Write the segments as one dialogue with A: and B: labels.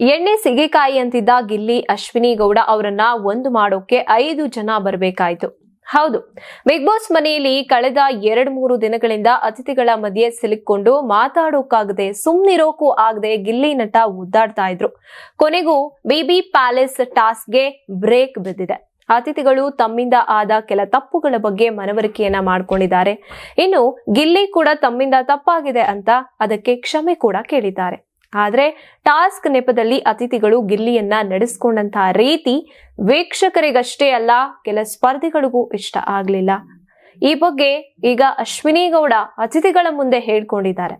A: ಎಣ್ಣೆ ಸಿಗೆಕಾಯಿ ಅಂತಿದ್ದ ಗಿಲ್ಲಿ ಅಶ್ವಿನಿ ಗೌಡ ಅವರನ್ನ ಒಂದು ಮಾಡೋಕೆ ಐದು ಜನ ಬರಬೇಕಾಯ್ತು. ಹೌದು, ಬಿಗ್ ಬಾಸ್ ಮನೆಯಲ್ಲಿ ಕಳೆದ ಎರಡ್ ಮೂರು ದಿನಗಳಿಂದ ಅತಿಥಿಗಳ ಮಧ್ಯೆ ಸಿಲುಕೊಂಡು ಮಾತಾಡೋಕಾಗದೆ ಸುಮ್ನಿರೋಕ್ಕೂ ಆಗದೆ ಗಿಲ್ಲಿ ನಟ ಉದ್ದಾಡ್ತಾ ಇದ್ರು. ಕೊನೆಗೂ ಬಿಬಿ ಪ್ಯಾಲೇಸ್ ಟಾಸ್ಕ್ಗೆ ಬ್ರೇಕ್ ಬಿದ್ದಿದೆ. ಅತಿಥಿಗಳು ತಮ್ಮಿಂದ ಆದ ಕೆಲ ತಪ್ಪುಗಳ ಬಗ್ಗೆ ಮನವರಿಕೆಯನ್ನ ಮಾಡ್ಕೊಂಡಿದ್ದಾರೆ. ಇನ್ನು ಗಿಲ್ಲಿ ಕೂಡ ತಮ್ಮಿಂದ ತಪ್ಪಾಗಿದೆ ಅಂತ ಅದಕ್ಕೆ ಕ್ಷಮೆ ಕೂಡ ಕೇಳಿದ್ದಾರೆ. ಆದ್ರೆ ಟಾಸ್ಕ್ ನೆಪದಲ್ಲಿ ಅತಿಥಿಗಳು ಗಿಲ್ಲಿಯನ್ನ ನಡೆಸ್ಕೊಂಡಂತಹ ರೀತಿ ವೀಕ್ಷಕರಿಗಷ್ಟೇ ಅಲ್ಲ, ಕೆಲ ಸ್ಪರ್ಧಿಗಳಿಗೂ ಇಷ್ಟ ಆಗಲಿಲ್ಲ. ಈ ಬಗ್ಗೆ ಈಗ ಅಶ್ವಿನಿ ಗೌಡ ಅತಿಥಿಗಳ ಮುಂದೆ ಹೇಳ್ಕೊಂಡಿದ್ದಾರೆ.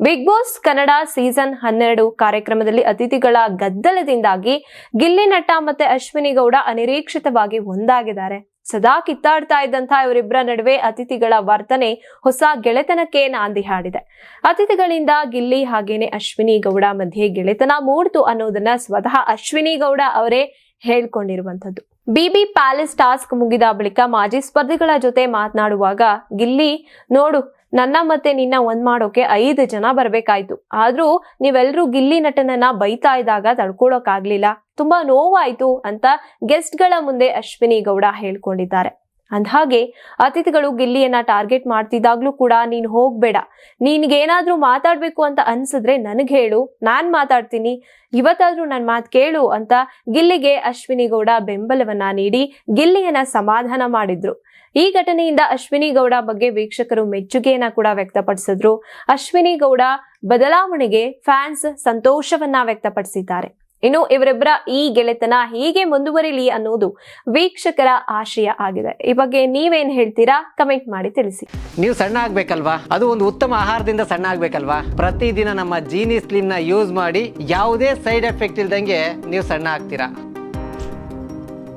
A: ಬಿಗ್ ಬಾಸ್ ಕನ್ನಡ ಸೀಸನ್ ಹನ್ನೆರಡು ಕಾರ್ಯಕ್ರಮದಲ್ಲಿ ಅತಿಥಿಗಳ ಗದ್ದಲದಿಂದಾಗಿ ಗಿಲ್ಲಿ ನಟ ಮತ್ತೆ ಅಶ್ವಿನಿ ಗೌಡ ಅನಿರೀಕ್ಷಿತವಾಗಿ ಒಂದಾಗಿದ್ದಾರೆ. ಸದಾ ಕಿತ್ತಾಡ್ತಾ ಇದ್ದಂತ ಇವರಿಬ್ಬರ ನಡುವೆ ಅತಿಥಿಗಳ ವರ್ತನೆ ಹೊಸ ಗೆಳೆತನಕ್ಕೆ ನಾಂದಿ ಹಾಡಿದೆ. ಅತಿಥಿಗಳಿಂದ ಗಿಲ್ಲಿ ಹಾಗೇನೆ ಅಶ್ವಿನಿ ಗೌಡ ಮಧ್ಯೆ ಗೆಳೆತನ ಮೂಡ್ತು ಅನ್ನೋದನ್ನ ಸ್ವತಃ ಅಶ್ವಿನಿ ಗೌಡ ಅವರೇ ಹೇಳ್ಕೊಂಡಿರುವಂತದ್ದು ಬಿಬಿ ಪ್ಯಾಲೇಸ್ ಟಾಸ್ಕ್ ಮುಗಿದ ಬಳಿಕ ಮಾಜಿ ಸ್ಪರ್ಧಿಗಳ ಜೊತೆ ಮಾತನಾಡುವಾಗ ಗಿಲ್ಲಿ, ನೋಡು ನನ್ನ ಮತ್ತೆ ನಿನ್ನ ಒಂದ್ ಮಾಡೋಕೆ ಐದು ಜನ ಬರ್ಬೇಕಾಯ್ತು. ಆದ್ರೂ ನೀವೆಲ್ರೂ ಗಿಲ್ಲಿ ನಟನನ್ನ ಬೈತಾ ಇದ್ದಾಗ ತಡ್ಕೊಳಕ್ಕಾಗ್ಲಿಲ್ಲ ತುಂಬಾ ನೋವಾಯ್ತು ಅಂತ ಗೆಸ್ಟ್ಗಳ ಮುಂದೆ ಅಶ್ವಿನಿ ಗೌಡ ಹೇಳ್ಕೊಂಡಿದ್ದಾರೆ. ಅಂದ್ಹಾಗೆ, ಅತಿಥಿಗಳು ಗಿಲ್ಲಿಯನ್ನ ಟಾರ್ಗೆಟ್ ಮಾಡ್ತಿದ್ದಾಗ್ಲೂ ಕೂಡ ನೀನ್ ಹೋಗ್ಬೇಡ. ನಿನ್ಗೇನಾದ್ರೂ ಮಾತಾಡ್ಬೇಕು ಅಂತ ಅನ್ಸಿದ್ರೆ ನನಗ್ ಹೇಳು, ನಾನ್ ಮಾತಾಡ್ತೀನಿ. ಇವತ್ತಾದ್ರೂ ನನ್ ಮಾತ್ ಕೇಳು ಅಂತ ಗಿಲ್ಲಿಗೆ ಅಶ್ವಿನಿ ಗೌಡ ಬೆಂಬಲವನ್ನ ನೀಡಿ ಗಿಲ್ಲಿಯನ್ನ ಸಮಾಧಾನ ಮಾಡಿದ್ರು. ಈ ಘಟನೆಯಿಂದ ಅಶ್ವಿನಿ ಗೌಡ ಬಗ್ಗೆ ವೀಕ್ಷಕರು ಮೆಚ್ಚುಗೆಯನ್ನ ಕೂಡ ವ್ಯಕ್ತಪಡಿಸಿದ್ರು. ಅಶ್ವಿನಿ ಗೌಡ ಬದಲಾವಣೆಗೆ ಫ್ಯಾನ್ಸ್ ಸಂತೋಷವನ್ನ ವ್ಯಕ್ತಪಡಿಸಿದ್ದಾರೆ. ಇನ್ನು ಇವರಿಬ್ಬರ ಈ ಗೆಳೆತನ ಹೀಗೆ ಮುಂದುವರಿಲಿ ಅನ್ನೋದು ವೀಕ್ಷಕರ ಆಶಯ ಆಗಿದೆ. ಈ ಬಗ್ಗೆ ನೀವೇನ್ ಹೇಳ್ತೀರಾ? ಕಮೆಂಟ್ ಮಾಡಿ ತಿಳಿಸಿ.
B: ನೀವು ಸಣ್ಣ ಆಗ್ಬೇಕಲ್ವಾ? ಅದು ಒಂದು ಉತ್ತಮ ಆಹಾರದಿಂದ ಸಣ್ಣ ಆಗ್ಬೇಕಲ್ವಾ? ಪ್ರತಿದಿನ ನಮ್ಮ ಜೀನಿ ಸ್ಲಿಮ್ನ ಯೂಸ್ ಮಾಡಿ ಯಾವುದೇ ಸೈಡ್ ಎಫೆಕ್ಟ್ ಇಲ್ದಂಗೆ ನೀವು ಸಣ್ಣ ಆಗ್ತೀರಾ?